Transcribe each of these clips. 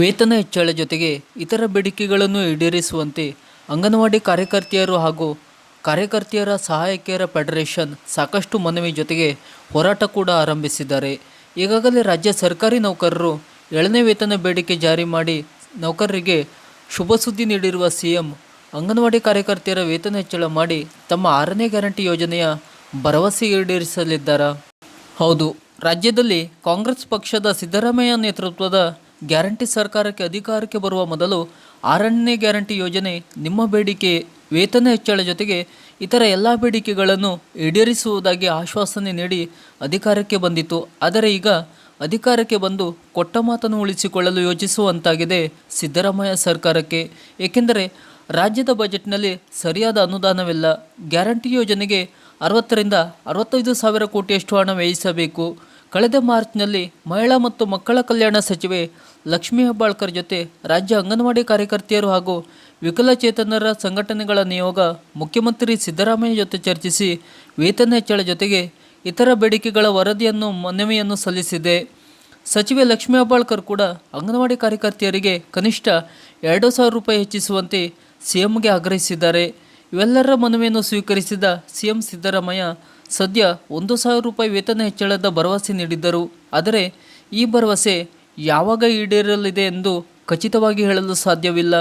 ವೇತನ ಹೆಚ್ಚಳ ಜೊತೆಗೆ ಇತರ ಬೇಡಿಕೆಗಳನ್ನು ಈಡೇರಿಸುವಂತೆ ಅಂಗನವಾಡಿ ಕಾರ್ಯಕರ್ತೆಯರು ಹಾಗೂ ಕಾರ್ಯಕರ್ತೆಯರ ಸಹಾಯಕಿಯರ ಫೆಡರೇಷನ್ ಸಾಕಷ್ಟು ಮನವಿ ಜೊತೆಗೆ ಹೋರಾಟ ಕೂಡ ಆರಂಭಿಸಿದ್ದಾರೆ. ಈಗಾಗಲೇ ರಾಜ್ಯ ಸರ್ಕಾರಿ ನೌಕರರು ಏಳನೇ ವೇತನ ಬೇಡಿಕೆ ಜಾರಿ ಮಾಡಿ ನೌಕರರಿಗೆ ಶುಭ ಸುದ್ದಿ ನೀಡಿರುವ ಸಿಎಂ, ಅಂಗನವಾಡಿ ಕಾರ್ಯಕರ್ತೆಯರ ವೇತನ ಹೆಚ್ಚಳ ಮಾಡಿ ತಮ್ಮ ಆರನೇ ಗ್ಯಾರಂಟಿ ಯೋಜನೆಯ ಭರವಸೆ ಈಡೇರಿಸಲಿದ್ದಾರಾ? ಹೌದು, ರಾಜ್ಯದಲ್ಲಿ ಕಾಂಗ್ರೆಸ್ ಪಕ್ಷದ ಸಿದ್ದರಾಮಯ್ಯ ನೇತೃತ್ವದ ಗ್ಯಾರಂಟಿ ಸರ್ಕಾರಕ್ಕೆ ಅಧಿಕಾರಕ್ಕೆ ಬರುವ ಮೊದಲು ಆರನೇ ಗ್ಯಾರಂಟಿ ಯೋಜನೆ ನಿಮ್ಮ ಬೇಡಿಕೆ, ವೇತನ ಹೆಚ್ಚಳ ಜೊತೆಗೆ ಇತರ ಎಲ್ಲ ಬೇಡಿಕೆಗಳನ್ನು ಈಡೇರಿಸುವುದಾಗಿ ಆಶ್ವಾಸನೆ ನೀಡಿ ಅಧಿಕಾರಕ್ಕೆ ಬಂದಿತು. ಆದರೆ ಈಗ ಅಧಿಕಾರಕ್ಕೆ ಬಂದು ಕೊಟ್ಟ ಮಾತನ್ನು ಉಳಿಸಿಕೊಳ್ಳಲು ಯೋಚಿಸುವಂತಾಗಿದೆ ಸಿದ್ದರಾಮಯ್ಯ ಸರ್ಕಾರಕ್ಕೆ. ಏಕೆಂದರೆ ರಾಜ್ಯದ ಬಜೆಟ್ನಲ್ಲಿ ಸರಿಯಾದ ಅನುದಾನವಿಲ್ಲ. ಗ್ಯಾರಂಟಿ ಯೋಜನೆಗೆ ಅರವತ್ತರಿಂದ ಅರವತ್ತೈದು ಸಾವಿರ ಕೋಟಿಯಷ್ಟು ಹಣ ವ್ಯಯಿಸಬೇಕು. ಕಳೆದ ಮಾರ್ಚ್ನಲ್ಲಿ ಮಹಿಳಾ ಮತ್ತು ಮಕ್ಕಳ ಕಲ್ಯಾಣ ಸಚಿವೆ ಲಕ್ಷ್ಮೀ ಹೆಬ್ಬಾಳ್ಕರ್ ಜೊತೆ ರಾಜ್ಯ ಅಂಗನವಾಡಿ ಕಾರ್ಯಕರ್ತೆಯರು ಹಾಗೂ ವಿಕಲಚೇತನರ ಸಂಘಟನೆಗಳ ನಿಯೋಗ ಮುಖ್ಯಮಂತ್ರಿ ಸಿದ್ದರಾಮಯ್ಯ ಜೊತೆ ಚರ್ಚಿಸಿ ವೇತನ ಹೆಚ್ಚಳ ಜೊತೆಗೆ ಇತರ ಬೇಡಿಕೆಗಳ ವರದಿಯನ್ನು ಮನವಿಯನ್ನು ಸಲ್ಲಿಸಿದೆ. ಸಚಿವೆ ಲಕ್ಷ್ಮೀ ಹೆಬ್ಬಾಳ್ಕರ್ ಕೂಡ ಅಂಗನವಾಡಿ ಕಾರ್ಯಕರ್ತೆಯರಿಗೆ ಕನಿಷ್ಠ ಎರಡು ಸಾವಿರ ರೂಪಾಯಿ ಹೆಚ್ಚಿಸುವಂತೆ ಸಿಎಂಗೆ ಆಗ್ರಹಿಸಿದ್ದಾರೆ. ಇವೆಲ್ಲರ ಮನವಿಯನ್ನು ಸ್ವೀಕರಿಸಿದ ಸಿಎಂ ಸಿದ್ದರಾಮಯ್ಯ ಸದ್ಯ ಒಂದು ಸಾವಿರ ರೂಪಾಯಿ ವೇತನ ಹೆಚ್ಚಳದ ಭರವಸೆ ನೀಡಿದ್ದರು. ಆದರೆ ಈ ಭರವಸೆ ಯಾವಾಗ ಈಡೇರಲಿದೆ ಎಂದು ಖಚಿತವಾಗಿ ಹೇಳಲು ಸಾಧ್ಯವಿಲ್ಲ.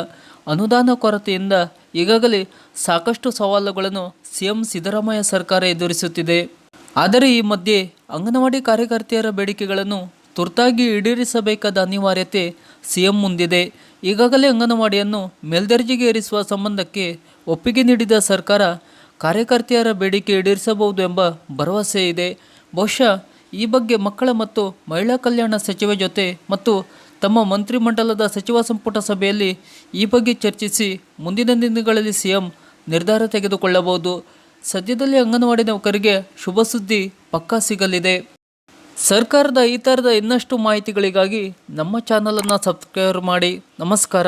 ಅನುದಾನ ಕೊರತೆಯಿಂದ ಈಗಾಗಲೇ ಸಾಕಷ್ಟು ಸವಾಲುಗಳನ್ನು ಸಿಎಂ ಸಿದ್ದರಾಮಯ್ಯ ಸರ್ಕಾರ ಎದುರಿಸುತ್ತಿದೆ. ಆದರೆ ಈ ಮಧ್ಯೆ ಅಂಗನವಾಡಿ ಕಾರ್ಯಕರ್ತೆಯರ ಬೇಡಿಕೆಗಳನ್ನು ತುರ್ತಾಗಿ ಈಡೇರಿಸಬೇಕಾದ ಅನಿವಾರ್ಯತೆ ಸಿಎಂ ಮುಂದಿದೆ. ಈಗಾಗಲೇ ಅಂಗನವಾಡಿಯನ್ನು ಮೇಲ್ದರ್ಜೆಗೆ ಏರಿಸುವ ಸಂಬಂಧಕ್ಕೆ ಒಪ್ಪಿಗೆ ನೀಡಿದ ಸರ್ಕಾರ ಕಾರ್ಯಕರ್ತೆಯರ ಬೇಡಿಕೆ ಈಡೇರಿಸಬಹುದು ಎಂಬ ಭರವಸೆ ಇದೆ. ಬಹುಶಃ ಈ ಬಗ್ಗೆ ಮಕ್ಕಳ ಮತ್ತು ಮಹಿಳಾ ಕಲ್ಯಾಣ ಸಚಿವೆ ಜೊತೆ ಮತ್ತು ತಮ್ಮ ಮಂತ್ರಿಮಂಡಲದ ಸಚಿವ ಸಂಪುಟ ಸಭೆಯಲ್ಲಿ ಈ ಬಗ್ಗೆ ಚರ್ಚಿಸಿ ಮುಂದಿನ ದಿನಗಳಲ್ಲಿ ಸಿಎಂ ನಿರ್ಧಾರ ತೆಗೆದುಕೊಳ್ಳಬಹುದು. ಸದ್ಯದಲ್ಲಿ ಅಂಗನವಾಡಿ ನೌಕರಿಗೆ ಶುಭ ಸುದ್ದಿ ಪಕ್ಕಾ ಸಿಗಲಿದೆ. ಸರ್ಕಾರದ ಈ ಥರದ ಇನ್ನಷ್ಟು ಮಾಹಿತಿಗಳಿಗಾಗಿ ನಮ್ಮ ಚಾನಲನ್ನು ಸಬ್ಸ್ಕ್ರೈಬ್ ಮಾಡಿ. ನಮಸ್ಕಾರ.